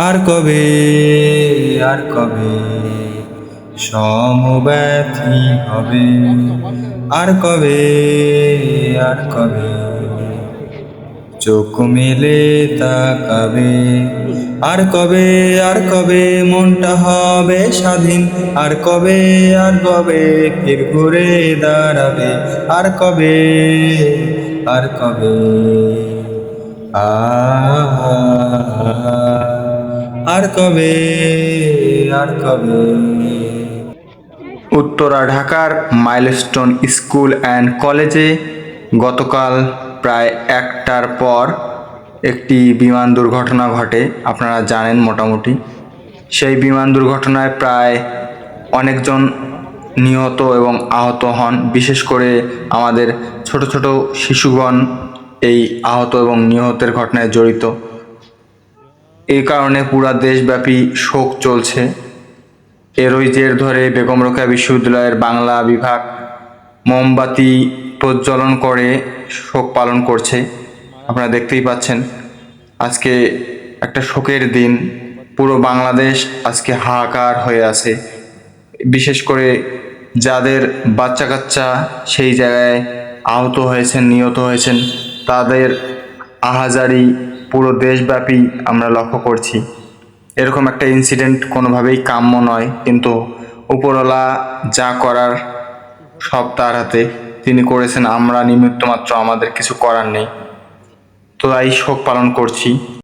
কবে, আর কবে? সমব্যথী হবে। আর কবে আর কবে? চোখ মেলে তাকাবে। আর কবে আর কবে মনটা হবে স্বাধীন? আর কবে আর কবে ফির ঘুরে দাঁড়াবে? আর কবে আর কবে? আ। আর কবে আর কবে? উত্তরা ঢাকার মাইলস্টোন স্কুল অ্যান্ড কলেজে গতকাল প্রায় একটার পর একটি বিমান দুর্ঘটনা ঘটে। আপনারা জানেন মোটামুটি। সেই বিমান দুর্ঘটনায় প্রায় অনেকজন নিহত এবং আহত হন। বিশেষ করে আমাদের ছোট ছোট শিশুগণ এই আহত এবং নিহতের ঘটনায় জড়িত। এই কারণে পুরা দেশব্যাপী শোক চলছে। এরই জের ধরে বেগম রোকেয়া বিশ্ববিদ্যালয়ের বাংলা বিভাগ মোমবাতি প্রজ্বলন করে শোক পালন করছে। আপনারা দেখতেই পাচ্ছেন, আজকে একটা শোকের দিন। পুরো বাংলাদেশ আজকে হাহাকার হয়ে আছে। বিশেষ করে যাদের বাচ্চা কাচ্চা সেই জায়গায় আহত হয়েছেন, নিহত হয়েছেন, তাদের আহাজারি পুরো দেশব্যাপী আমরা লক্ষ্য করছি। এরকম একটা ইনসিডেন্ট কোনোভাবেই কাম্য নয়, কিন্তু উপরওয়ালা যা করার সব তার হাতে। তিনি করেছেন, আমরা নিমিত্ত মাত্র আমাদের কিছু করার নেই। তো তাই শোক পালন করছি।